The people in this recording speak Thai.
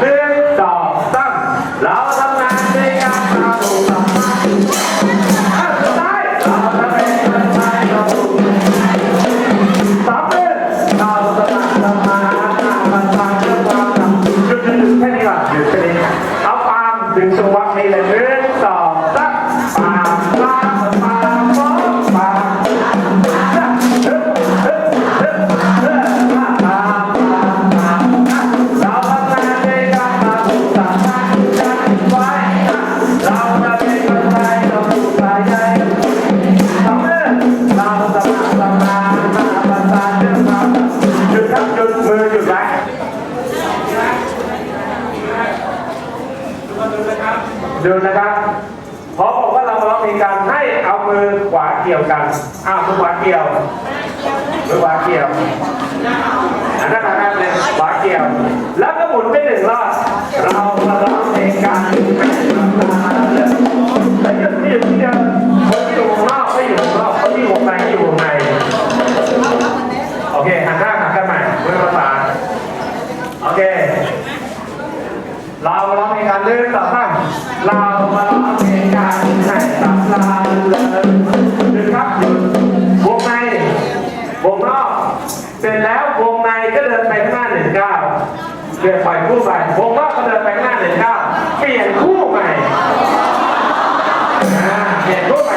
吃早饭然后他们。 ดูนะครับพอบอกว่าเราเรามีการให้เอามือขวาเกี่ยวกันอ้าวมือขวาเกี่ยวมือขวาเกี่ยว ลาวรับในการเลื่อนต่อตั้งลาวมารับในการให้ตับลาเลยดูครับหยุดวงในวงนอกเสร็จแล้ววงในก็เดินไปข้างหน้าหนึ่งก้าวเลี่ยวปล่ใยคู่วงนอกก็เดินไปข้างหน้าหนึ่งก้าวเปลี่ยนคู่ใหม่เปลี่ยนคู่ใหม่